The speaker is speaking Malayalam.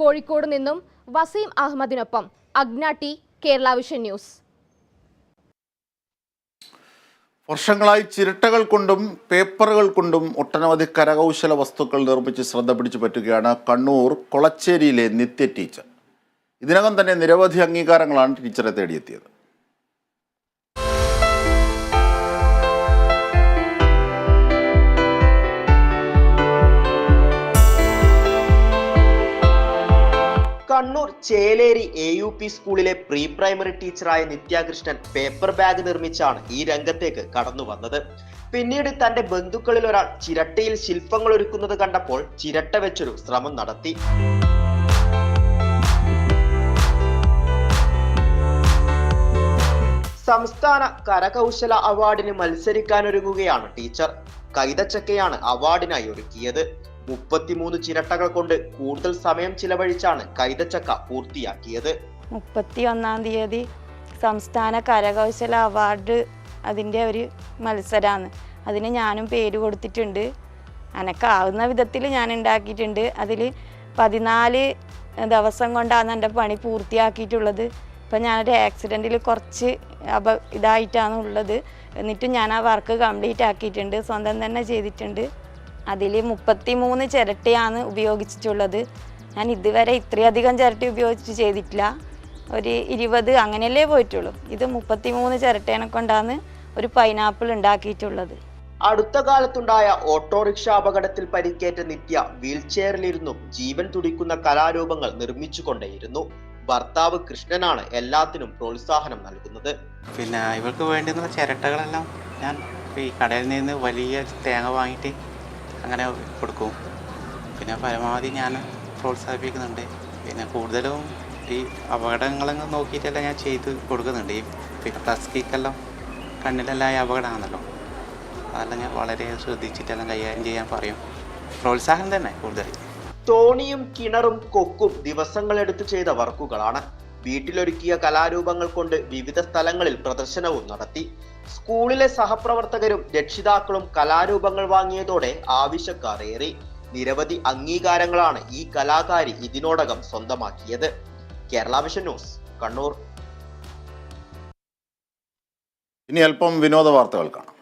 കോഴിക്കോട് നിന്നും Waseem അഹമ്മദിനൊപ്പം Agna T Kerala vision news. വർഷങ്ങളായി ചിരട്ടകൾ കൊണ്ടും പേപ്പറുകൾ കൊണ്ടും ഒട്ടനവധി കരകൗശല വസ്തുക്കൾ നിർമ്മിച്ച് ശ്രദ്ധ പിടിച്ചു പറ്റുകയാണ് കണ്ണൂർ കൊളച്ചേരിയിലെ നിത്യ ടീച്ചർ. ഇതിനകം തന്നെ നിരവധി അംഗീകാരങ്ങളാണ് ടീച്ചറെ തേടിയെത്തിയത്. Kannur Cheleri A U P സ്കൂളിലെ പ്രീ പ്രൈമറി ടീച്ചറായ നിത്യാകൃഷ്ണൻ പേപ്പർ ബാഗ് നിർമ്മിച്ചാണ് ഈ രംഗത്തേക്ക് കടന്നു വന്നത്. പിന്നീട് തന്റെ ബന്ധുക്കളിൽ ഒരാൾ ചിരട്ടയിൽ ശില്പങ്ങൾ ഒരുക്കുന്നത് കണ്ടപ്പോൾ ചിരട്ട വെച്ചൊരു ശ്രമം നടത്തി. സംസ്ഥാന കരകൗശല അവാർഡിന് മത്സരിക്കാനൊരുങ്ങുകയാണ് ടീച്ചർ. കൈതച്ചക്കയാണ് അവാർഡിനായി ഒരുക്കിയത്. മുപ്പത്തിമൂന്ന് ചിരട്ടകൾ കൊണ്ട് കൂടുതൽ സമയം ചിലവഴിച്ചാണ് കൈതച്ചക്ക പൂർത്തിയാക്കിയത്. മുപ്പത്തി ഒന്നാം തീയതി സംസ്ഥാന കരകൗശല അവാർഡ് അതിന്റെ ഒരു മത്സരമാണ് അതിന് ഞാനും പേര് കൊടുത്തിട്ടുണ്ട്. എനക്കാവുന്ന വിധത്തിൽ ഞാൻ ഉണ്ടാക്കിയിട്ടുണ്ട്. അതിൽ പതിനാല് ദിവസം കൊണ്ടാണ് എന്റെ പണി പൂർത്തിയാക്കിയിട്ടുള്ളത്. ഇപ്പം ഞാനൊരു ആക്സിഡന്റിൽ കുറച്ച് അപ ഇതായിട്ടാണ് ഉള്ളത്. എന്നിട്ടും ഞാൻ ആ വർക്ക് കംപ്ലീറ്റ് ആക്കിയിട്ടുണ്ട്. സ്വന്തം തന്നെ ചെയ്തിട്ടുണ്ട്. അതിൽ മുപ്പത്തി മൂന്ന് ചിരട്ടയാണ് ഉപയോഗിച്ചിട്ടുള്ളത്. ഞാൻ ഇതുവരെ ഇത്രയധികം ചിരട്ട ഉപയോഗിച്ച് ചെയ്തിട്ടില്ല. ഒരു ഇരുപത് അങ്ങനെയല്ലേ പോയിട്ടുള്ളൂ. ഇത് മുപ്പത്തി മൂന്ന് ചിരട്ടേനെ കൊണ്ടാണ് ഒരു പൈനാപ്പിൾ ഉണ്ടാക്കിയിട്ടുള്ളത്. അടുത്ത കാലത്തുണ്ടായ ഓട്ടോറിക്ഷ അപകടത്തിൽ പരിക്കേറ്റ നിത്യ വീൽ ചെയറിലിരുന്നും ജീവൻ തുടിക്കുന്ന കലാരൂപങ്ങൾ നിർമ്മിച്ചുകൊണ്ടേയിരുന്നു. ഭർത്താവ് കൃഷ്ണനാണ് എല്ലാത്തിനും പ്രോത്സാഹനം നൽകുന്നത്. പിന്നെ ഇവർക്ക് വേണ്ടുന്ന ചിരട്ടകളെല്ലാം ഞാൻ ഈ കടയിൽ നിന്ന് വലിയ തേങ്ങ വാങ്ങിയിട്ട് അങ്ങനെ കൊടുക്കും. പിന്നെ പരമാവധി ഞാൻ പ്രോത്സാഹിപ്പിക്കുന്നുണ്ട്. പിന്നെ കൂടുതലും ഈ അപകടങ്ങളങ്ങ് നോക്കിയിട്ടല്ല ഞാൻ ചെയ്ത് കൊടുക്കുന്നുണ്ട്. ഈ പ്ലസ്റ്റിക്കെല്ലാം കണ്ണിലെല്ലാം ഈ അപകടമാണല്ലോ. അതെല്ലാം ഞാൻ വളരെ ശ്രദ്ധിച്ചിട്ടെല്ലാം കൈകാര്യം ചെയ്യാൻ പറയും. പ്രോത്സാഹനം തന്നെ കൂടുതൽ. തോണിയും കിണറും കൊക്കും ദിവസങ്ങളെടുത്ത് ചെയ്ത വർക്കുകളാണ്. വീട്ടിലൊരുക്കിയ കലാരൂപങ്ങൾ കൊണ്ട് വിവിധ സ്ഥലങ്ങളിൽ പ്രദർശനവും നടത്തി. സ്കൂളിലെ സഹപ്രവർത്തകരും രക്ഷിതാക്കളും കലാരൂപങ്ങൾ വാങ്ങിയതോടെ ആവശ്യക്കാർ ഏറി നിരവധി അംഗീകാരങ്ങളാണ് ഈ കലാകാരി ഇതിനോടകം സ്വന്തമാക്കിയത്. Kerala vision news Kannur. ഇനി അല്പം വിനോദ വാർത്തകൾ കാണാം.